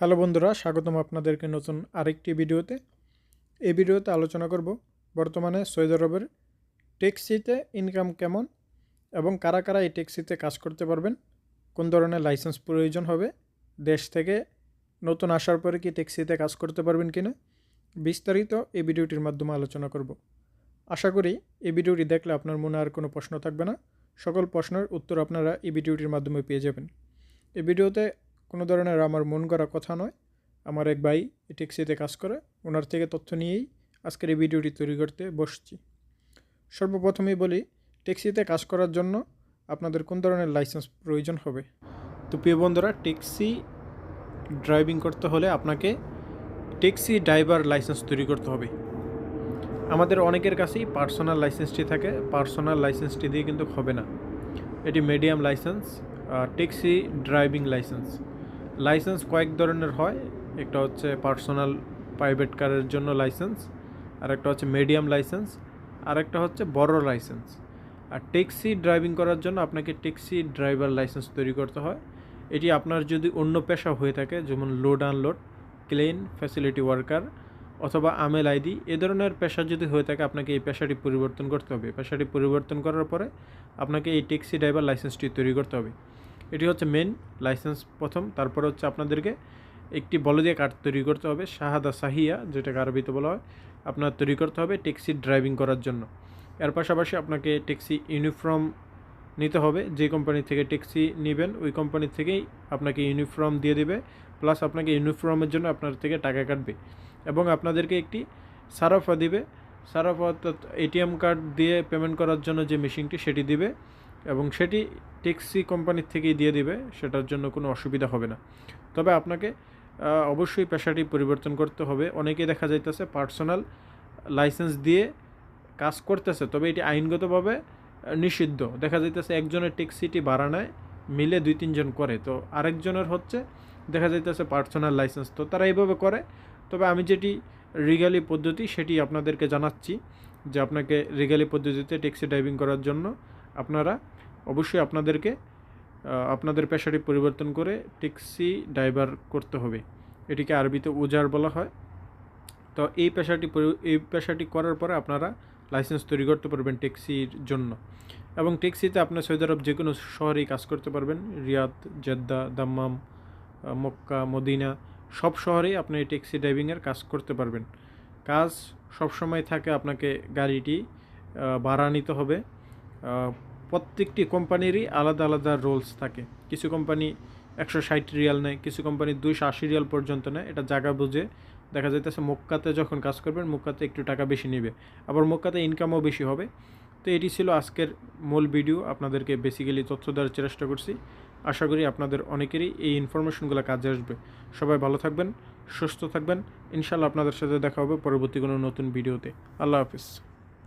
Hello বন্ধুরা, স্বাগতম আপনাদেরকে নতুন আরেকটি ভিডিওতে। এই ভিডিওতে আলোচনা করব বর্তমানে সৌদি আরবের ট্যাক্সিতে ইনকাম কেমন এবং কারা কারা এই ট্যাক্সিতে কাজ করতে পারবেন, কোন ধরনের লাইসেন্স প্রয়োজন হবে, দেশ থেকে নতুন আসার পরে কি ট্যাক্সিতে কাজ করতে পারবেন কিনা, বিস্তারিত এই ভিডিওটির মাধ্যমে আলোচনা করব। আশা করি এই ভিডিওটি দেখলে আপনার মনে আর কোনো প্রশ্ন থাকবে না, সকল প্রশ্নের উত্তর আপনারা এই ভিডিওটির মাধ্যমে পেয়ে যাবেন। এই ভিডিওতে কোনো ধরনের আমার মন করা কথা নয়। আমার এক ভাই ট্যাক্সিতে কাজ করে, ওনার থেকে তথ্য নিয়েই আজকের এই ভিডিওটি তৈরি করতে বসছি। সর্বপ্রথমেই বলি ট্যাক্সিতে কাজ করার জন্য আপনাদের কোন ধরনের লাইসেন্স প্রয়োজন হবে? তো প্রিয় বন্ধুরা ট্যাক্সি ড্রাইভিং করতে হলে আপনাকে ট্যাক্সি ড্রাইভার লাইসেন্স তৈরি করতে হবে। আমাদের অনেকের কাছেই পার্সোনাল লাইসেন্সটি থাকে পার্সোনাল লাইসেন্সটি দিয়ে কিন্তু হবে না। এটি medium license taxi driving license license কয়েক ধরনের হয়। একটা হচ্ছে পার্সোনাল প্রাইভেট কারের জন্য লাইসেন্স আর একটা হচ্ছে মিডিয়াম লাইসেন্স আর একটা হচ্ছে বড় লাইসেন্স। আর ট্যাক্সি ড্রাইভিং করার জন্য আপনাকে ট্যাক্সি ড্রাইভার লাইসেন্স তৈরি করতে হয়। এটি আপনার যদি অন্য পেশা হয়ে থাকে, যেমন load unload clean facility worker অথবা আমেল আইডি, এ ধরনের পেশা যদি হয়ে থাকে, আপনাকে এই পেশাটি পরিবর্তন করতে হবে। পেশাটি পরিবর্তন করার পরে আপনাকে এই ট্যাক্সি ড্রাইভার লাইসেন্সটি তৈরি করতে হবে। এটি হচ্ছে মেন লাইসেন্স প্রথম। তারপরে হচ্ছে আপনাদেরকে একটি বলে বলদিয়া কার্ড তৈরি করতে হবে, শাহাদা সাহিয়া, যেটাকে আরবিতে বলা হয়। আপনার তৈরি করতে হবে ট্যাক্সি ড্রাইভিং করার জন্য। এর পাশাপাশি আপনাকে ট্যাক্সি ইউনিফর্ম নিতে হবে। যে কোম্পানি থেকে ট্যাক্সি নেবেন, ওই কোম্পানি থেকেই আপনাকে ইউনিফর্ম দিয়ে দেবে। প্লাস আপনাকে ইউনিফর্মের জন্য আপনার থেকে টাকা কাটবে। এবং আপনাদেরকে একটি সারাফা দিবে। সারাফা অর্থাৎ এটিএম কার্ড দিয়ে পেমেন্ট করার জন্য যে মেশিনটি সেটি দিবে। এবং সেটি ট্যাক্সি কোম্পানির থেকেই দিয়ে দিবে, সেটার জন্য কোনো অসুবিধা হবে না। তবে আপনাকে অবশ্যই পেশাটি পরিবর্তন করতে হবে। অনেকেই দেখা যাইতেছে পার্সোনাল লাইসেন্স দিয়ে কাজ করতেছে, তবে এটি আইনগতভাবে নিষিদ্ধ। দেখা যাইতেছে একজনের ট্যাক্সিটি ভাড়া নেয়, মিলে দুই তিনজন করে। তো আরেকজনের হচ্ছে, দেখা যাইতেছে পার্সোনাল লাইসেন্স। তো তারা এইভাবে করে। তবে আমি যেটি রিগালি পদ্ধতি, সেটি আপনাদেরকে জানাচ্ছি যে আপনাকে রিগালি পদ্ধতিতে ট্যাক্সি ড্রাইভিং করার জন্য আপনারা অবশ্যই আপনাদেরকে আপনাদের পেশাটি পরিবর্তন করে ট্যাক্সি ড্রাইভার করতে হবে। এটিকে আরবিতে ওজার বলা হয়। তো এই পেশাটি এই পেশাটি করার পরে আপনারা লাইসেন্স তৈরি করতে পারবেন ট্যাক্সির জন্য। এবং ট্যাক্সিতে আপনার সৌদি আরব যে কোনো শহরেই কাজ করতে পারবেন। Riyadh, Jeddah, Dammam Mecca, Medina, সব শহরেই আপনি ট্যাক্সি ড্রাইভিংয়ের কাজ করতে পারবেন। কাজ সবসময় থাকে আপনাকে গাড়িটি ভাড়া নিতে হবে। প্রত্যেকটি কোম্পানিরই আলাদা আলাদা রোলস থাকে। কিছু কোম্পানি একশো ষাট রিয়াল নেয়, কিছু কোম্পানি দুইশো আশি রিয়াল পর্যন্ত নেয়। এটা জায়গা বুঝে দেখা যাইতেছে মক্কাতে যখন কাজ করবেন, মক্কাতে একটু টাকা বেশি নেবে। আবার মক্কাতে ইনকামও বেশি হবে। তো এটি ছিল আজকের মূল ভিডিও আপনাদেরকে বেসিক্যালি তথ্য দেওয়ার চেষ্টা করছি। আশা করি আপনাদের অনেকেরই এই ইনফরমেশনগুলো কাজে আসবে। সবাই ভালো থাকবেন, সুস্থ থাকবেন। ইনশাল্লাহ আপনাদের সাথে দেখা হবে পরবর্তী কোনো নতুন ভিডিওতে আল্লাহ হাফিজ।